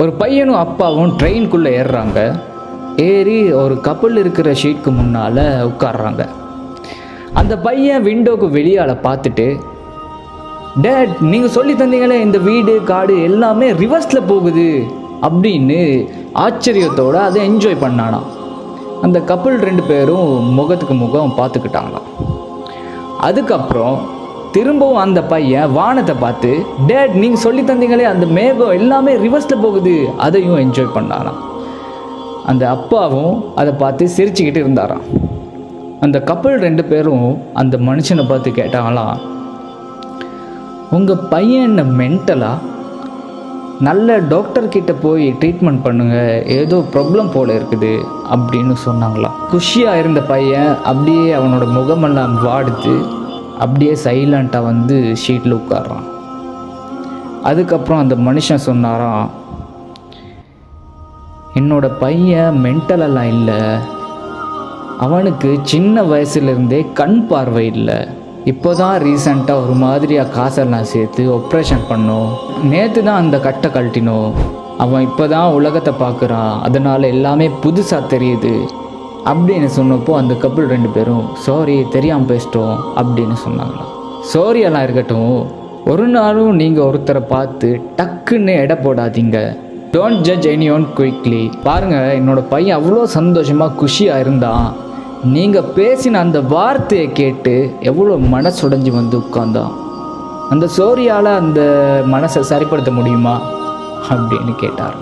ஒரு பையனும் அப்பாவும் ட்ரெயின்குள்ளே ஏறுறாங்க. ஏறி ஒரு கப்பல் இருக்கிற ஷீட்க்கு முன்னால் உட்காடுறாங்க அந்த பையன் விண்டோக்கு வெளியால் பார்த்துட்டு டேட் நீங்கள் சொல்லி தந்தீங்களே இந்த வீடு காடு எல்லாமே ரிவர்ஸில் போகுது. அப்படின்னு ஆச்சரியத்தோடு அதை என்ஜாய் பண்ணானாம். அந்த கப்பல் ரெண்டு பேரும் முகத்துக்கு முகம் பார்த்துக்கிட்டாங்களாம். அதுக்கப்புறம் திரும்பவும் அந்த பையன் வானத்தை பார்த்து டேட் நீங்கள் சொல்லி தந்தீங்களே அந்த மேகம் எல்லாமே ரிவர்ஸில் போகுது. அதையும் என்ஜாய் பண்ணாராம். அந்த அப்பாவும் அதை பார்த்து சிரிச்சுக்கிட்டு இருந்தாராம். அந்த கப்பல் ரெண்டு பேரும் அந்த மனுஷனை பார்த்து கேட்டாங்களாம் உங்கள் பையன் மென்டலாக நல்ல டாக்டர்கிட்ட போய் ட்ரீட்மெண்ட் பண்ணுங்கள் ஏதோ ப்ராப்ளம் போல் இருக்குது அப்படின்னு சொன்னாங்களாம். குஷியாக இருந்த பையன் அப்படியே அவனோட முகமெல்லாம் வாடுத்து அப்படியே சைலண்ட்டாக வந்து ஷீட்டில் உட்கார்றான். அதுக்கப்புறம் அந்த மனுஷன் சொன்னாராம் என்னோட பையன் மென்டலெல்லாம் இல்லை. அவனுக்கு சின்ன வயசுலேருந்தே கண் பார்வை இல்லை. இப்போ தான் ரீசண்டாக ஒரு மாதிரியாக காசெல்லாம் சேர்த்து ஆப்ரேஷன் பண்ணோம். நேற்று தான் அந்த கட்டை கழட்டினோம். அவன் இப்போ தான் உலகத்தை பார்க்குறான். அதனால் எல்லாமே புதுசாக தெரியுது. அப்படின்னு சொன்னப்போ அந்த கப்பல் ரெண்டு பேரும் சாரி தெரியாமல் பேசிட்டோம் அப்படின்னு சொன்னாங்களாம் சாரியெல்லாம் இருக்கட்டும். ஒரு நாளும் நீங்கள் ஒருத்தரை பார்த்து டக்குன்னு எடை போடாதீங்க. Don't judge anyone quickly பாருங்கள் என்னோடய பையன் அவ்வளோ சந்தோஷமாக குஷியாக இருந்தான். நீங்கள் பேசின அந்த வார்த்தையை கேட்டு எவ்வளோ மனசுடைஞ்சு வந்து உட்காந்தான் அந்த சோரியால் அந்த மனசை சரிப்படுத்த முடியுமா? அப்படின்னு கேட்டார்.